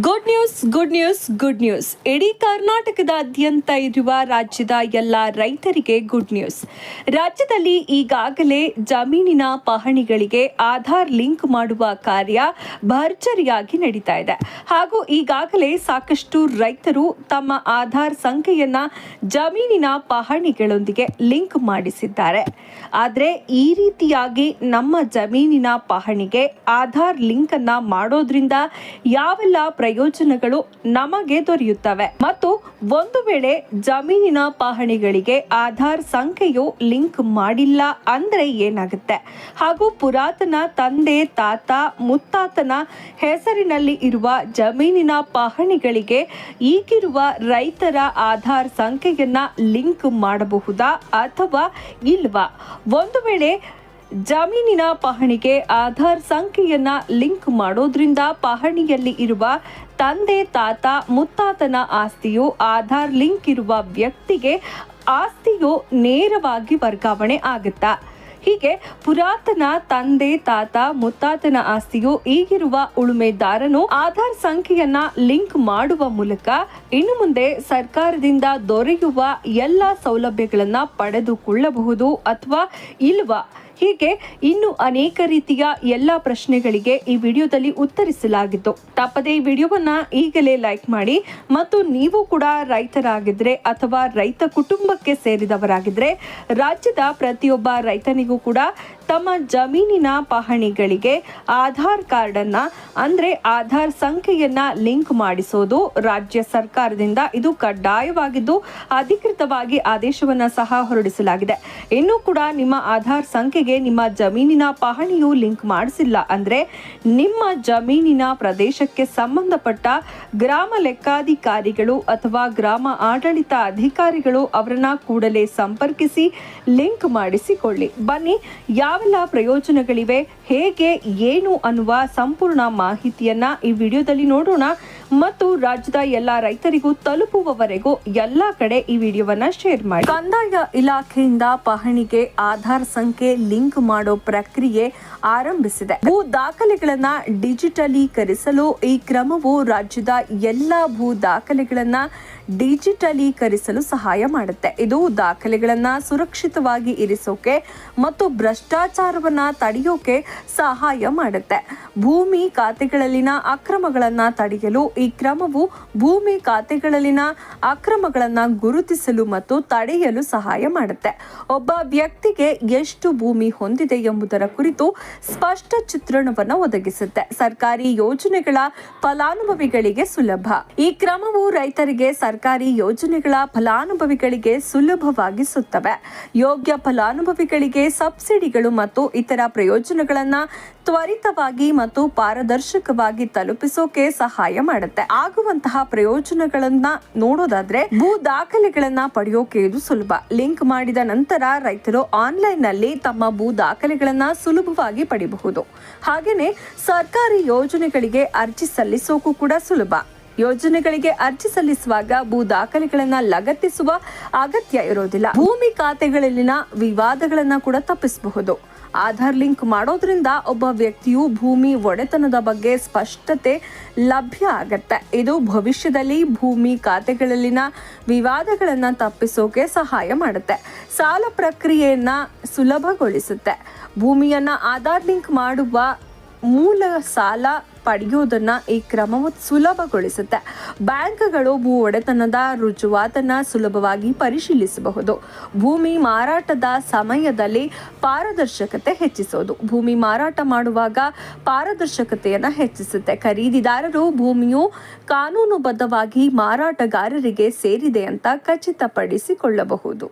Good news good news good news ಇಡೀ ಕರ್ನಾಟಕದಾದ್ಯಂತ ಇರುವ ರಾಜ್ಯದ ಎಲ್ಲ ರೈತರಿಗೆ ಗುಡ್ ನ್ಯೂಸ್ ರಾಜ್ಯದಲ್ಲಿ ಈಗಾಗಲೇ ಜಮೀನಿನ ಪಹಣಿಗಳಿಗೆ ಆಧಾರ್ ಲಿಂಕ್ ಮಾಡುವ ಕಾರ್ಯ ಭರ್ಜರಿಯಾಗಿ ನಡೀತಾ ಇದೆ. ಹಾಗೂ ಈಗಾಗಲೇ ಸಾಕಷ್ಟು ರೈತರು ತಮ್ಮ ಆಧಾರ್ ಸಂಖ್ಯೆಯನ್ನ ಜಮೀನಿನ ಪಹಣಿಗಳೊಂದಿಗೆ ಲಿಂಕ್ ಮಾಡಿಸಿದ್ದಾರೆ. ಆದರೆ ಈ ರೀತಿಯಾಗಿ ನಮ್ಮ ಜಮೀನಿನ ಪಹಣಿಗೆ ಆಧಾರ್ ಲಿಂಕ್ ಅನ್ನ ಮಾಡೋದ್ರಿಂದ ಯಾವೆಲ್ಲ ಪ್ರಯೋಜನಗಳು ನಮಗೆ ದೊರೆಯುತ್ತವೆ. ಮತ್ತು ಒಂದು ವೇಳೆ ಜಮೀನಿನ ಪಹಣಿಗಳಿಗೆ ಆಧಾರ್ ಸಂಖ್ಯೆಯು ಲಿಂಕ್ ಮಾಡಿಲ್ಲ ಅಂದ್ರೆ ಏನಾಗುತ್ತೆ? ಹಾಗೂ ಪುರಾತನ ತಂದೆ, ತಾತ, ಮುತ್ತಾತನ ಹೆಸರಿನಲ್ಲಿ ಇರುವ ಜಮೀನಿನ ಪಹಣಿಗಳಿಗೆ ಈಗಿರುವ ರೈತರ ಆಧಾರ್ ಸಂಖ್ಯೆಯನ್ನ ಲಿಂಕ್ ಮಾಡಬಹುದಾ ಅಥವಾ ಇಲ್ವಾ? ಒಂದು ವೇಳೆ ಜಮೀನಿನ ಪಹಣಿಗೆ ಆಧಾರ್ ಸಂಖ್ಯೆಯನ್ನ ಲಿಂಕ್ ಮಾಡೋದ್ರಿಂದ ಪಹಣಿಯಲ್ಲಿ ಇರುವ ತಂದೆ, ತಾತ, ಮುತ್ತಾತನ ಆಸ್ತಿಯು ಆಧಾರ್ ಲಿಂಕ್ ಇರುವ ವ್ಯಕ್ತಿಗೆ ಆಸ್ತಿಯು ನೇರವಾಗಿ ವರ್ಗಾವಣೆ ಆಗುತ್ತಾ? ಹೀಗೆ ಪುರಾತನ ತಂದೆ, ತಾತ, ಮುತ್ತಾತನ ಆಸ್ತಿಯು ಈಗಿರುವ ಉಳುಮೆದಾರನು ಆಧಾರ್ ಸಂಖ್ಯೆಯನ್ನ ಲಿಂಕ್ ಮಾಡುವ ಮೂಲಕ ಇನ್ನು ಮುಂದೆ ಸರ್ಕಾರದಿಂದ ದೊರೆಯುವ ಎಲ್ಲ ಸೌಲಭ್ಯಗಳನ್ನ ಪಡೆದುಕೊಳ್ಳಬಹುದು ಅಥವಾ ಇಲ್ವಾ? ಹೀಗೆ ಇನ್ನು ಅನೇಕ ರೀತಿಯ ಎಲ್ಲ ಪ್ರಶ್ನೆಗಳಿಗೆ ಈ ವಿಡಿಯೋದಲ್ಲಿ ಉತ್ತರಿಸಲಾಗಿತ್ತು. ತಪ್ಪದೆ ಈ ವಿಡಿಯೋವನ್ನ ಈಗಲೇ ಲೈಕ್ ಮಾಡಿ ಮತ್ತು ನೀವು ಕೂಡ ರೈತರಾಗಿದ್ರೆ ಅಥವಾ ರೈತ ಕುಟುಂಬಕ್ಕೆ ಸೇರಿದವರಾಗಿದ್ರೆ ರಾಜ್ಯದ ಪ್ರತಿಯೊಬ್ಬ ರೈತನಿಗೂ ಕೂಡ ತಮ್ಮ ಜಮೀನಿನ ಪಹಣಿಗಳಿಗೆ ಆಧಾರ್ ಕಾರ್ಡ್ ಅಂದರೆ ಆಧಾರ್ ಸಂಖ್ಯೆಯನ್ನ ಲಿಂಕ್ ಮಾಡಿಸೋದು ರಾಜ್ಯ ಸರ್ಕಾರದಿಂದ ಇದು ಕಡ್ಡಾಯವಾಗಿದ್ದು ಅಧಿಕೃತವಾಗಿ ಆದೇಶವನ್ನ ಸಹ ಹೊರಡಿಸಲಾಗಿದೆ. ಇನ್ನೂ ಕೂಡ ನಿಮ್ಮ ಆಧಾರ್ ಸಂಖ್ಯೆಗೆ ನಿಮ್ಮ ಜಮೀನಿನ ಪಹಣಿಯು ಲಿಂಕ್ ಮಾಡಿಸಿಲ್ಲ ಅಂದ್ರೆ ನಿಮ್ಮ ಜಮೀನಿನ ಪ್ರದೇಶಕ್ಕೆ ಸಂಬಂಧಪಟ್ಟ ಗ್ರಾಮ ಲೆಕ್ಕಾಧಿಕಾರಿಗಳು ಅಥವಾ ಗ್ರಾಮ ಆಡಳಿತ ಅಧಿಕಾರಿಗಳು ಅವರನ್ನ ಕೂಡಲೇ ಸಂಪರ್ಕಿಸಿ ಲಿಂಕ್ ಮಾಡಿಸಿಕೊಳ್ಳಿ. ಬನ್ನಿ ಯಾವೆಲ್ಲ ಪ್ರಯೋಜನಗಳಿವೆ? ಹೇಗೆ, ಏನು ಅನ್ನುವ ಸಂಪೂರ್ಣ ಮಾಹಿತಿಯನ್ನ ಈ ವಿಡಿಯೋದಲ್ಲಿ ನೋಡೋಣ. ಮತ್ತು ರಾಜ್ಯದ ಎಲ್ಲ ರೈತರಿಗೂ ತಲುಪುವವರೆಗೂ ಎಲ್ಲ ಕಡೆ ಈ ವಿಡಿಯೋವನ್ನ ಶೇರ್ ಮಾಡಿ. ಕಂದಾಯ ಇಲಾಖೆಯಿಂದ ಪಹಣಿಗೆ ಆಧಾರ್ ಸಂಖ್ಯೆ ಲಿಂಕ್ ಮಾಡೋ ಪ್ರಕ್ರಿಯೆ ಆರಂಭಿಸಿದೆ. ಭೂ ದಾಖಲೆಗಳನ್ನ ಡಿಜಿಟಲೀಕರಿಸಲು ಈ ಕ್ರಮವು ರಾಜ್ಯದ ಎಲ್ಲ ಭೂ ದಾಖಲೆಗಳನ್ನ ಡಿಜಿಟಲೀಕರಿಸಲು ಸಹಾಯ ಮಾಡುತ್ತೆ. ಇದು ದಾಖಲೆಗಳನ್ನ ಸುರಕ್ಷಿತವಾಗಿ ಇರಿಸೋಕೆ ಮತ್ತು ಭ್ರಷ್ಟಾಚಾರವನ್ನ ತಡೆಯೋಕೆ ಸಹಾಯ ಮಾಡುತ್ತೆ. ಭೂಮಿ ಖಾತೆಗಳಲ್ಲಿನ ಅಕ್ರಮಗಳನ್ನ ತಡೆಯಲು ಈ ಕ್ರಮವು ಭೂಮಿ ಖಾತೆಗಳಲ್ಲಿನ ಅಕ್ರಮಗಳನ್ನ ಗುರುತಿಸಲು ಮತ್ತು ತಡೆಯಲು ಸಹಾಯ ಮಾಡುತ್ತೆ. ಒಬ್ಬ ವ್ಯಕ್ತಿಗೆ ಎಷ್ಟು ಭೂಮಿ ಹೊಂದಿದೆ ಎಂಬುದರ ಕುರಿತು ಸ್ಪಷ್ಟ ಚಿತ್ರಣವನ್ನು ಒದಗಿಸುತ್ತೆ. ಸರ್ಕಾರಿ ಯೋಜನೆಗಳ ಫಲಾನುಭವಿಗಳಿಗೆ ಸುಲಭ. ಈ ಕ್ರಮವು ರೈತರಿಗೆ ಸರ್ಕಾರಿ ಯೋಜನೆಗಳ ಫಲಾನುಭವಿಗಳಿಗೆ ಸುಲಭವಾಗಿಸುತ್ತವೆ ಯೋಗ್ಯ ಫಲಾನುಭವಿಗಳಿಗೆ ಸಬ್ಸಿಡಿಗಳು ಮತ್ತು ಇತರ ಪ್ರಯೋಜನಗಳನ್ನ ತ್ವರಿತವಾಗಿ ಮತ್ತು ಪಾರದರ್ಶಕವಾಗಿ ತಲುಪಿಸೋಕೆ ಸಹಾಯ ಮಾಡುತ್ತೆ. ಆಗುವಂತಹ ಪ್ರಯೋಜನಗಳನ್ನ ನೋಡೋದಾದ್ರೆ ಭೂ ದಾಖಲೆಗಳನ್ನ ಪಡೆಯೋಕೆ ಇದು ಸುಲಭ. ಲಿಂಕ್ ಮಾಡಿದ ನಂತರ ರೈತರು ಆನ್ಲೈನ್ನಲ್ಲಿ ತಮ್ಮ ಭೂ ದಾಖಲೆಗಳನ್ನ ಸುಲಭವಾಗಿ ಪಡೆಯಬಹುದು. ಹಾಗೇನೆ ಸರ್ಕಾರಿ ಯೋಜನೆಗಳಿಗೆ ಅರ್ಜಿ ಸಲ್ಲಿಸೋಕು ಕೂಡ ಸುಲಭ. ಯೋಜನೆಗಳಿಗೆ ಅರ್ಜಿ ಸಲ್ಲಿಸುವಾಗ ಭೂ ದಾಖಲೆಗಳನ್ನ ಲಗತ್ತಿಸುವ ಅಗತ್ಯ ಇರೋದಿಲ್ಲ. ಭೂಮಿ ಖಾತೆಗಳಲ್ಲಿನ ವಿವಾದಗಳನ್ನ ಕೂಡ ತಪ್ಪಿಸಬಹುದು. ಆಧಾರ್ ಲಿಂಕ್ ಮಾಡೋದ್ರಿಂದ ಒಬ್ಬ ವ್ಯಕ್ತಿಯು ಭೂಮಿ ಒಡೆತನದ ಬಗ್ಗೆ ಸ್ಪಷ್ಟತೆ ಲಭ್ಯ ಆಗತ್ತೆ. ಇದು ಭವಿಷ್ಯದಲ್ಲಿ ಭೂಮಿ ಖಾತೆಗಳಲ್ಲಿನ ವಿವಾದಗಳನ್ನ ತಪ್ಪಿಸೋಕೆ ಸಹಾಯ ಮಾಡುತ್ತೆ. ಸಾಲ ಪ್ರಕ್ರಿಯೆಯನ್ನ ಸುಲಭಗೊಳಿಸುತ್ತೆ. ಭೂಮಿಯನ್ನ ಆಧಾರ್ ಲಿಂಕ್ ಮಾಡುವ ಮೂಲ ಸಾಲ ಪಡೆಯೋದನ್ನ ಈ ಕ್ರಮವು ಸುಲಭಗೊಳಿಸುತ್ತೆ. ಬ್ಯಾಂಕ್ಗಳು ಭೂ ಒಡೆತನದ ರುಜುವಾತನ್ನ ಸುಲಭವಾಗಿ ಪರಿಶೀಲಿಸಬಹುದು. ಭೂಮಿ ಮಾರಾಟದ ಸಮಯದಲ್ಲಿ ಪಾರದರ್ಶಕತೆ ಹೆಚ್ಚಿಸೋದು. ಭೂಮಿ ಮಾರಾಟ ಮಾಡುವಾಗ ಪಾರದರ್ಶಕತೆಯನ್ನು ಹೆಚ್ಚಿಸುತ್ತೆ. ಖರೀದಿದಾರರು ಭೂಮಿಯು ಕಾನೂನುಬದ್ಧವಾಗಿ ಮಾರಾಟಗಾರರಿಗೆ ಸೇರಿದೆ ಅಂತ ಖಚಿತಪಡಿಸಿಕೊಳ್ಳಬಹುದು.